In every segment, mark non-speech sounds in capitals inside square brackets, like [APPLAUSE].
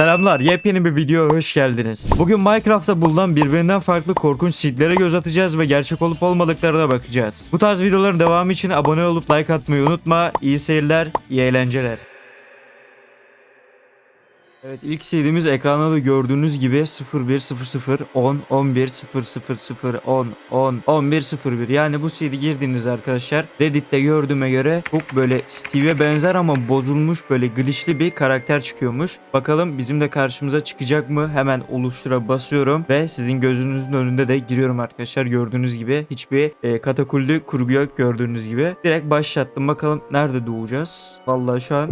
Selamlar, yepyeni bir videoya hoş geldiniz. Bugün Minecraft'ta bulunan birbirinden farklı korkunç seedlere göz atacağız ve gerçek olup olmadıklarına bakacağız. Bu tarz videoların devamı için abone olup like atmayı unutma. İyi seyirler, iyi eğlenceler. Evet ilk seedimiz ekranda da gördüğünüz gibi 0100 10 11 000 10 10 11 01 yani bu seedi girdiğiniz arkadaşlar Reddit'te gördüğüme göre çok böyle Steve'e benzer ama bozulmuş böyle glitchli bir karakter çıkıyormuş. Bakalım bizim de karşımıza çıkacak mı? Hemen oluştura basıyorum ve sizin gözünüzün önünde de giriyorum arkadaşlar gördüğünüz gibi hiçbir e, katakulli kurgu yok gördüğünüz gibi. Direkt başlattım bakalım nerede doğacağız? Vallahi şu an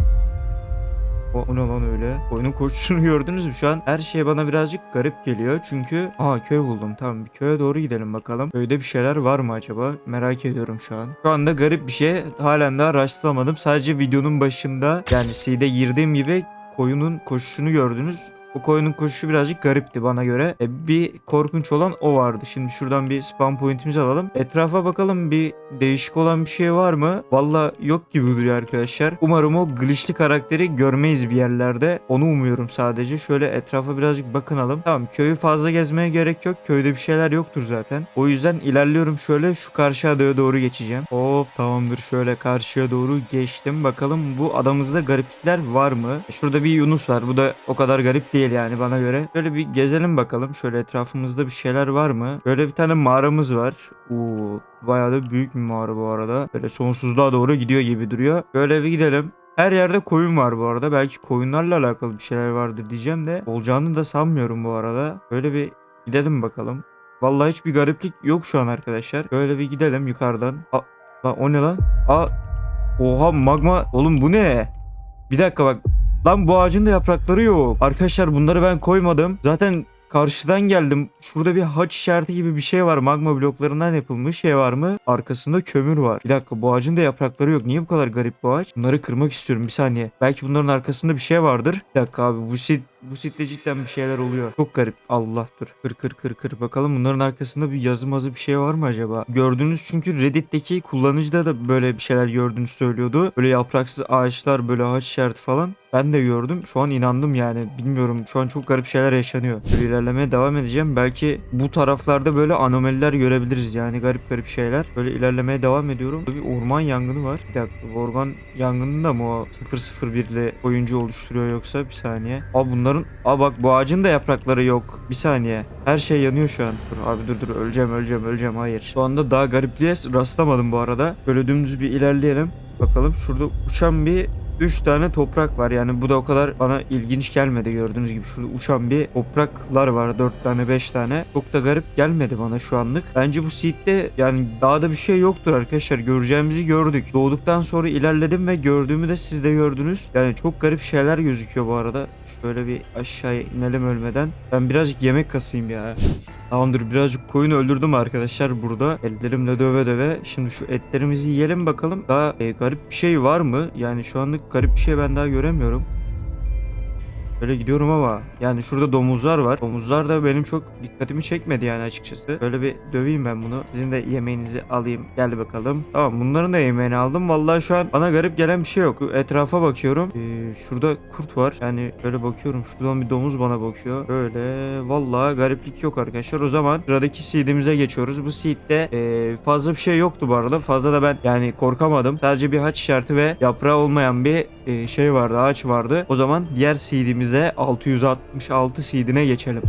o, o ne lan öyle? Oyunun koşusunu [LAUGHS] gördünüz mü? Şu an her şey bana birazcık garip geliyor. Çünkü aa köy buldum. Tamam bir köye doğru gidelim bakalım. Köyde bir şeyler var mı acaba? Merak ediyorum şu an. Şu anda garip bir şey. Halen daha rastlamadım. Sadece videonun başında yani C'de girdiğim gibi koyunun koşusunu gördünüz. O koyunun koşuşu birazcık garipti bana göre. E, bir korkunç olan o vardı. Şimdi şuradan bir spawn pointimizi alalım. Etrafa bakalım bir değişik olan bir şey var mı? Valla yok gibi duruyor arkadaşlar. Umarım o glitchli karakteri görmeyiz bir yerlerde. Onu umuyorum sadece. Şöyle etrafa birazcık bakınalım. Tamam köyü fazla gezmeye gerek yok. Köyde bir şeyler yoktur zaten. O yüzden ilerliyorum şöyle şu karşı adaya doğru geçeceğim. Hop tamamdır şöyle karşıya doğru geçtim. Bakalım bu adamızda gariplikler var mı? Şurada bir Yunus var. Bu da o kadar garip değil yani bana göre. Şöyle bir gezelim bakalım. Şöyle etrafımızda bir şeyler var mı? Böyle bir tane mağaramız var. Oo, bayağı da büyük bir mağara bu arada. Böyle sonsuzluğa doğru gidiyor gibi duruyor. Böyle bir gidelim. Her yerde koyun var bu arada. Belki koyunlarla alakalı bir şeyler vardır diyeceğim de olacağını da sanmıyorum bu arada. Böyle bir gidelim bakalım. Vallahi hiçbir gariplik yok şu an arkadaşlar. Böyle bir gidelim yukarıdan. Aa, lan o ne lan? Aa, oha magma. Oğlum bu ne? Bir dakika bak. Lan bu ağacın da yaprakları yok. Arkadaşlar bunları ben koymadım. Zaten karşıdan geldim. Şurada bir haç işareti gibi bir şey var. Magma bloklarından yapılmış şey var mı? Arkasında kömür var. Bir dakika bu ağacın da yaprakları yok. Niye bu kadar garip bu ağaç? Bunları kırmak istiyorum bir saniye. Belki bunların arkasında bir şey vardır. Bir dakika abi bu sit bu sitte cidden bir şeyler oluyor. Çok garip. Allah dur. Kır kır kır kır. Bakalım bunların arkasında bir yazı mazı bir şey var mı acaba? Gördüğünüz çünkü Reddit'teki kullanıcıda da böyle bir şeyler gördüğünü söylüyordu. Böyle yapraksız ağaçlar böyle ağaç işareti falan. Ben de gördüm. Şu an inandım yani. Bilmiyorum. Şu an çok garip şeyler yaşanıyor. Böyle ilerlemeye devam edeceğim. Belki bu taraflarda böyle anomaliler görebiliriz yani. Garip garip şeyler. Böyle ilerlemeye devam ediyorum. Bir orman yangını var. Bir dakika. Orman yangını da mı o 001 ile oyuncu oluşturuyor yoksa? Bir saniye. Aa bunların... Aa bak bu ağacın da yaprakları yok. Bir saniye. Her şey yanıyor şu an. Dur abi dur dur. Öleceğim öleceğim öleceğim. Hayır. Şu anda daha garipliğe rastlamadım bu arada. Böyle dümdüz bir ilerleyelim. Bakalım şurada uçan bir 3 tane toprak var. Yani bu da o kadar bana ilginç gelmedi gördüğünüz gibi. Şurada uçan bir topraklar var. 4 tane 5 tane. Çok da garip gelmedi bana şu anlık. Bence bu seedde yani daha da bir şey yoktur arkadaşlar. Göreceğimizi gördük. Doğduktan sonra ilerledim ve gördüğümü de siz de gördünüz. Yani çok garip şeyler gözüküyor bu arada. Şöyle bir aşağıya inelim ölmeden. Ben birazcık yemek kasayım ya. Tamamdır birazcık koyun öldürdüm arkadaşlar burada. Ellerimle döve döve. Şimdi şu etlerimizi yiyelim bakalım. Daha e, garip bir şey var mı? Yani şu anlık garip bir şey ben daha göremiyorum. Böyle gidiyorum ama yani şurada domuzlar var. Domuzlar da benim çok dikkatimi çekmedi yani açıkçası. Böyle bir döveyim ben bunu. Sizin de yemeğinizi alayım. Gel bakalım. Tamam bunların da yemeğini aldım. Vallahi şu an bana garip gelen bir şey yok. Etrafa bakıyorum. Ee, şurada kurt var. Yani böyle bakıyorum. Şuradan bir domuz bana bakıyor. Böyle vallahi gariplik yok arkadaşlar. O zaman sıradaki seedimize geçiyoruz. Bu seedde ee, fazla bir şey yoktu bu arada. Fazla da ben yani korkamadım. Sadece bir haç işareti ve yaprağı olmayan bir ee, şey vardı. Ağaç vardı. O zaman diğer seedimize 666 seedine geçelim.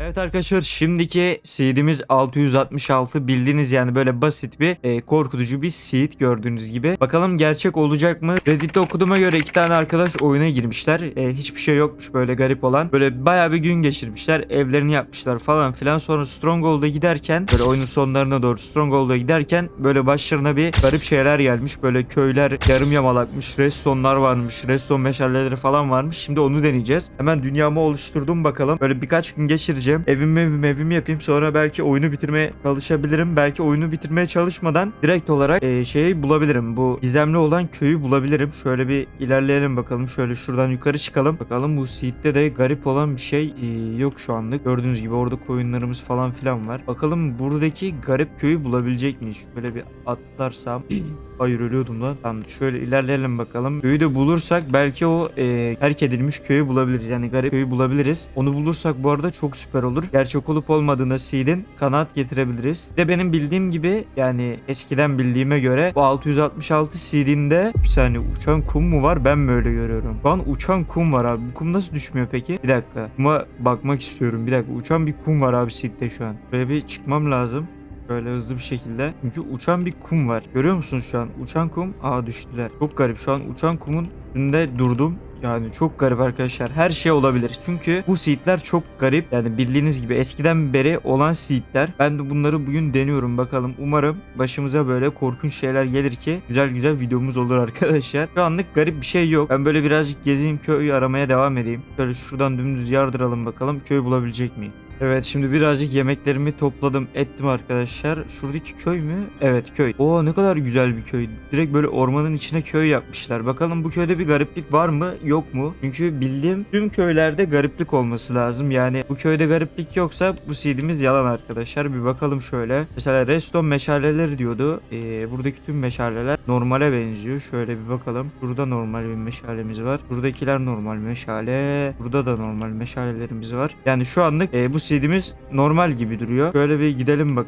Evet arkadaşlar şimdiki seedimiz 666 bildiğiniz yani böyle basit bir e, korkutucu bir seed gördüğünüz gibi. Bakalım gerçek olacak mı? Reddit'te okuduğuma göre iki tane arkadaş oyuna girmişler. E, hiçbir şey yokmuş böyle garip olan. Böyle baya bir gün geçirmişler. Evlerini yapmışlar falan filan. Sonra Stronghold'a giderken böyle oyunun sonlarına doğru Stronghold'a giderken böyle başlarına bir garip şeyler gelmiş. Böyle köyler yarım yamalakmış. Redstone'lar varmış. Redstone meşaleleri falan varmış. Şimdi onu deneyeceğiz. Hemen dünyamı oluşturdum bakalım. Böyle birkaç gün geçireceğim gireceğim. Evimi evimi evimi yapayım. Sonra belki oyunu bitirmeye çalışabilirim. Belki oyunu bitirmeye çalışmadan direkt olarak e, şeyi bulabilirim. Bu gizemli olan köyü bulabilirim. Şöyle bir ilerleyelim bakalım. Şöyle şuradan yukarı çıkalım. Bakalım bu seed'de de garip olan bir şey e, yok şu anlık. Gördüğünüz gibi orada koyunlarımız falan filan var. Bakalım buradaki garip köyü bulabilecek miyiz? Şöyle bir atlarsam. [CLEARS THROAT] Hayır ölüyordum lan. Tamam şöyle ilerleyelim bakalım. Köyü de bulursak belki o e, terk edilmiş köyü bulabiliriz. Yani garip köyü bulabiliriz. Onu bulursak bu arada çok süper olur. Gerçek olup olmadığına Seed'in kanaat getirebiliriz. Bir de benim bildiğim gibi yani eskiden bildiğime göre bu 666 Seed'inde bir saniye uçan kum mu var? Ben mi öyle görüyorum? Şu an uçan kum var abi. Bu kum nasıl düşmüyor peki? Bir dakika. Kuma bakmak istiyorum. Bir dakika. Uçan bir kum var abi Seed'de şu an. Böyle bir çıkmam lazım. Böyle hızlı bir şekilde. Çünkü uçan bir kum var. Görüyor musunuz şu an? Uçan kum. Aa düştüler. Çok garip. Şu an uçan kumun üstünde durdum. Yani çok garip arkadaşlar. Her şey olabilir. Çünkü bu seedler çok garip. Yani bildiğiniz gibi eskiden beri olan seedler. Ben de bunları bugün deniyorum bakalım. Umarım başımıza böyle korkunç şeyler gelir ki güzel güzel videomuz olur arkadaşlar. Şu anlık garip bir şey yok. Ben böyle birazcık gezeyim köyü aramaya devam edeyim. Şöyle şuradan dümdüz yardıralım bakalım. Köy bulabilecek miyim? Evet şimdi birazcık yemeklerimi topladım ettim arkadaşlar. Şuradaki köy mü? Evet köy. Oo ne kadar güzel bir köy. Direkt böyle ormanın içine köy yapmışlar. Bakalım bu köyde bir gariplik var mı yok mu? Çünkü bildiğim tüm köylerde gariplik olması lazım. Yani bu köyde gariplik yoksa bu seedimiz yalan arkadaşlar. Bir bakalım şöyle. Mesela redstone meşaleleri diyordu. Ee, buradaki tüm meşaleler normale benziyor. Şöyle bir bakalım. Burada normal bir meşalemiz var. Buradakiler normal meşale. Burada da normal meşalelerimiz var. Yani şu anlık e, bu seedimiz normal gibi duruyor. Şöyle bir gidelim bak.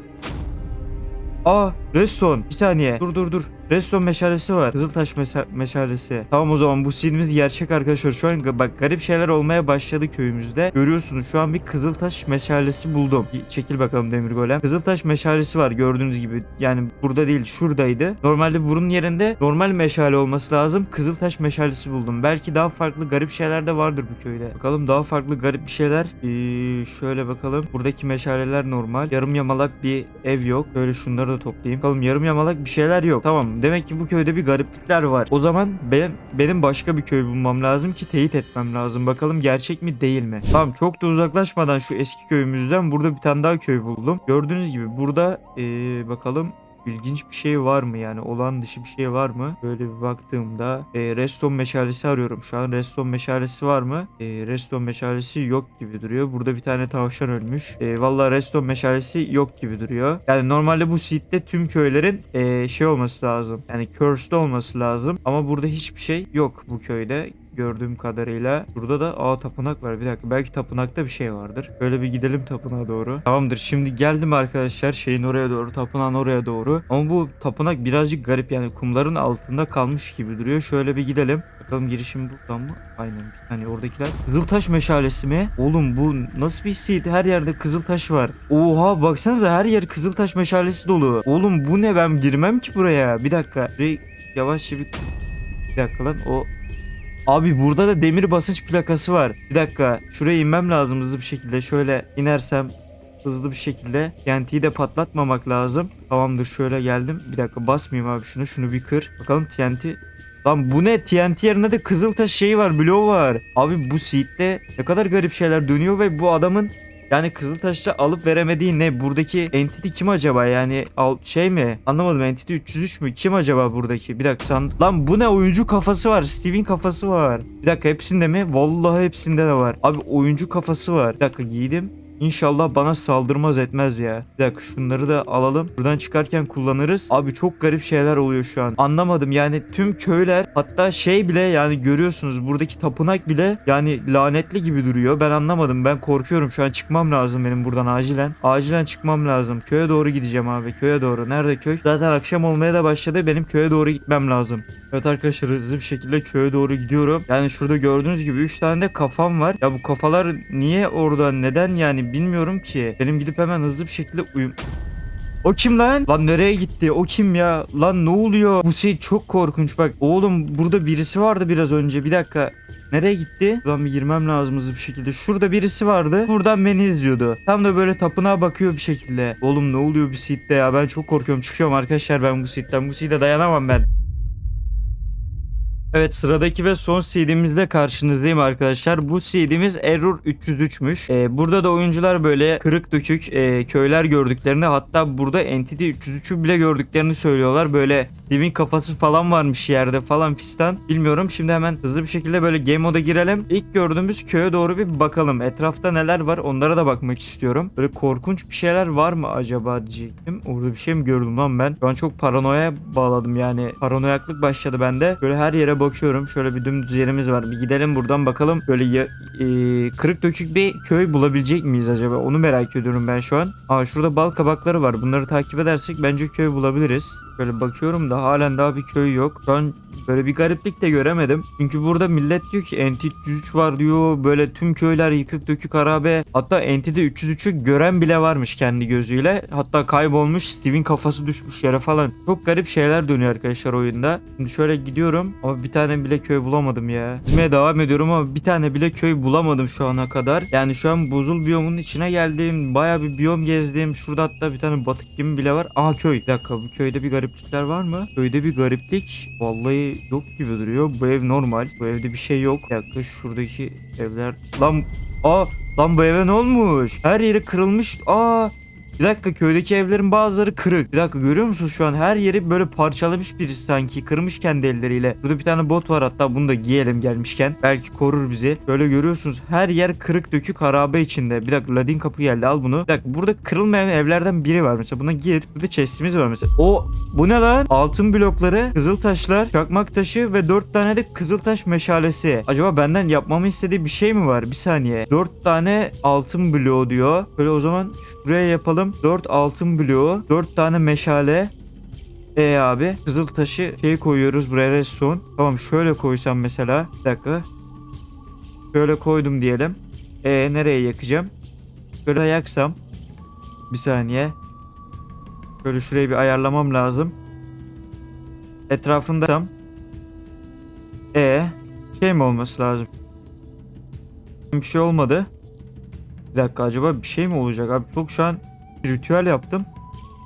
Aa redstone. Bir saniye. Dur dur dur. Redstone meşalesi var. Kızıltaş meşalesi. Tamam o zaman bu seedimiz gerçek arkadaşlar. Şu an bak garip şeyler olmaya başladı köyümüzde. Görüyorsunuz şu an bir kızıltaş meşalesi buldum. Bir çekil bakalım demir golem. Kızıltaş meşalesi var gördüğünüz gibi. Yani burada değil şuradaydı. Normalde bunun yerinde normal meşale olması lazım. Kızıltaş meşalesi buldum. Belki daha farklı garip şeyler de vardır bu köyde. Bakalım daha farklı garip bir şeyler. Ee, şöyle bakalım. Buradaki meşaleler normal. Yarım yamalak bir ev yok. Böyle şunları da toplayayım. Bakalım yarım yamalak bir şeyler yok. Tamam. Demek ki bu köyde bir gariplikler var. O zaman benim benim başka bir köy bulmam lazım ki teyit etmem lazım. Bakalım gerçek mi değil mi? Tamam çok da uzaklaşmadan şu eski köyümüzden burada bir tane daha köy buldum. Gördüğünüz gibi burada ee, bakalım ilginç bir şey var mı yani olan dışı bir şey var mı? Böyle bir baktığımda e, redstone meşalesi arıyorum şu an. Redstone meşalesi var mı? E, redstone meşalesi yok gibi duruyor. Burada bir tane tavşan ölmüş. E, Valla redstone meşalesi yok gibi duruyor. Yani normalde bu seed'de tüm köylerin e, şey olması lazım. Yani curse'de olması lazım. Ama burada hiçbir şey yok bu köyde gördüğüm kadarıyla. Burada da aa tapınak var. Bir dakika belki tapınakta bir şey vardır. Böyle bir gidelim tapınağa doğru. Tamamdır. Şimdi geldim arkadaşlar şeyin oraya doğru. Tapınağın oraya doğru. Ama bu tapınak birazcık garip yani kumların altında kalmış gibi duruyor. Şöyle bir gidelim. Bakalım girişim buradan mı? Aynen. Bir saniye oradakiler. Kızıltaş meşalesi mi? Oğlum bu nasıl bir seed? Her yerde kızıltaş var. Oha baksanıza her yer kızıltaş meşalesi dolu. Oğlum bu ne ben girmem ki buraya. Bir dakika. Yavaşça bir bir dakika lan o Abi burada da demir basınç plakası var. Bir dakika. Şuraya inmem lazım hızlı bir şekilde. Şöyle inersem hızlı bir şekilde TNT'yi de patlatmamak lazım. Tamamdır şöyle geldim. Bir dakika basmayayım abi şunu. Şunu bir kır. Bakalım TNT. Lan bu ne? TNT yerine de Kızıltaş şeyi var. Bloğu var. Abi bu seed'de ne kadar garip şeyler dönüyor ve bu adamın yani Kızıltaş'ta alıp veremediği ne? Buradaki entity kim acaba? Yani al, şey mi? Anlamadım. Entity 303 mü? Kim acaba buradaki? Bir dakika san... Lan bu ne? Oyuncu kafası var. Steve'in kafası var. Bir dakika hepsinde mi? Vallahi hepsinde de var. Abi oyuncu kafası var. Bir dakika giydim. İnşallah bana saldırmaz etmez ya. Bir dakika şunları da alalım. Buradan çıkarken kullanırız. Abi çok garip şeyler oluyor şu an. Anlamadım yani tüm köyler hatta şey bile yani görüyorsunuz buradaki tapınak bile yani lanetli gibi duruyor. Ben anlamadım. Ben korkuyorum. Şu an çıkmam lazım benim buradan acilen. Acilen çıkmam lazım. Köye doğru gideceğim abi. Köye doğru. Nerede köy? Zaten akşam olmaya da başladı. Benim köye doğru gitmem lazım. Evet arkadaşlar hızlı bir şekilde köye doğru gidiyorum. Yani şurada gördüğünüz gibi 3 tane de kafam var. Ya bu kafalar niye orada? Neden yani bilmiyorum ki. Benim gidip hemen hızlı bir şekilde uyum... O kim lan? Lan nereye gitti? O kim ya? Lan ne oluyor? Bu şey çok korkunç bak. Oğlum burada birisi vardı biraz önce. Bir dakika. Nereye gitti? Buradan bir girmem lazım hızlı bir şekilde. Şurada birisi vardı. Buradan beni izliyordu. Tam da böyle tapınağa bakıyor bir şekilde. Oğlum ne oluyor bir seed'de ya? Ben çok korkuyorum. Çıkıyorum arkadaşlar ben bu seed'den. Bu seed'e dayanamam ben. Evet sıradaki ve son CD'mizle karşınızdayım arkadaşlar. Bu CD'miz Error 303'müş. Ee, burada da oyuncular böyle kırık dökük e, köyler gördüklerini hatta burada Entity 303'ü bile gördüklerini söylüyorlar. Böyle Steve'in kafası falan varmış yerde falan fistan. Bilmiyorum şimdi hemen hızlı bir şekilde böyle game moda girelim. İlk gördüğümüz köye doğru bir bakalım. Etrafta neler var onlara da bakmak istiyorum. Böyle korkunç bir şeyler var mı acaba diyecektim. Orada bir şey mi gördüm lan ben? Şu an çok paranoya bağladım yani. Paranoyaklık başladı bende. Böyle her yere bakıyorum. Şöyle bir dümdüz yerimiz var. Bir gidelim buradan bakalım. Böyle ya, e, kırık dökük bir köy bulabilecek miyiz acaba? Onu merak ediyorum ben şu an. Aa şurada bal kabakları var. Bunları takip edersek bence köy bulabiliriz. Böyle bakıyorum da halen daha bir köy yok. An böyle bir gariplik de göremedim. Çünkü burada millet diyor ki Entity 303 var diyor. Böyle tüm köyler yıkık dökük harabe. Hatta Entity 303'ü gören bile varmış kendi gözüyle. Hatta kaybolmuş. Steve'in kafası düşmüş yere falan. Çok garip şeyler dönüyor arkadaşlar oyunda. Şimdi şöyle gidiyorum ama bir tane bile köy bulamadım ya. Gitmeye devam ediyorum ama bir tane bile köy bulamadım şu ana kadar. Yani şu an buzul biyomunun içine geldim. Baya bir biyom gezdim. Şurada hatta bir tane batık gibi bile var. Aha köy. Bir dakika bu köyde bir gariplikler var mı? Köyde bir gariplik. Vallahi yok gibi duruyor. Bu ev normal. Bu evde bir şey yok. Bir dakika şuradaki evler. Lan aa lan bu eve ne olmuş? Her yeri kırılmış. Aa bir dakika köydeki evlerin bazıları kırık. Bir dakika görüyor musunuz şu an her yeri böyle parçalamış birisi sanki. Kırmış kendi elleriyle. Burada bir tane bot var hatta bunu da giyelim gelmişken. Belki korur bizi. Böyle görüyorsunuz her yer kırık dökük harabe içinde. Bir dakika ladin kapı geldi al bunu. Bir dakika burada kırılmayan evlerden biri var mesela. Buna gir. Burada chestimiz var mesela. O bu ne lan? Altın blokları, kızıl taşlar, çakmak taşı ve dört tane de kızıl taş meşalesi. Acaba benden yapmamı istediği bir şey mi var? Bir saniye. Dört tane altın bloğu diyor. Böyle o zaman şuraya yapalım. Dört altın bloğu, dört tane meşale. E abi kızıl taşı şey koyuyoruz buraya redstone. Tamam şöyle koysam mesela. Bir dakika. Şöyle koydum diyelim. E nereye yakacağım? Şöyle yaksam. Bir saniye. Böyle şurayı bir ayarlamam lazım. Etrafında tam. E şey mi olması lazım? Bir şey olmadı. Bir dakika acaba bir şey mi olacak abi? Çok şu an ritüel yaptım.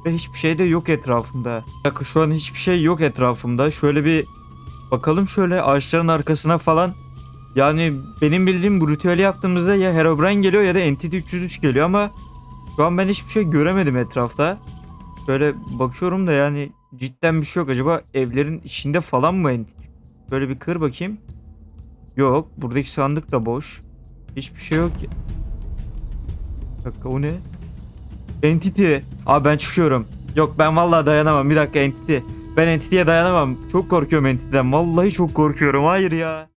Ve hiçbir şey de yok etrafımda. Dakika şu an hiçbir şey yok etrafımda. Şöyle bir bakalım şöyle ağaçların arkasına falan. Yani benim bildiğim bu ritüeli yaptığımızda ya Herobrine geliyor ya da Entity 303 geliyor ama şu an ben hiçbir şey göremedim etrafta. Böyle bakıyorum da yani cidden bir şey yok. Acaba evlerin içinde falan mı Entity? Böyle bir kır bakayım. Yok. Buradaki sandık da boş. Hiçbir şey yok ki. Bir dakika o ne? Entity. Abi ben çıkıyorum. Yok ben vallahi dayanamam. Bir dakika Entity. Ben Entity'ye dayanamam. Çok korkuyorum Entity'den. Vallahi çok korkuyorum. Hayır ya.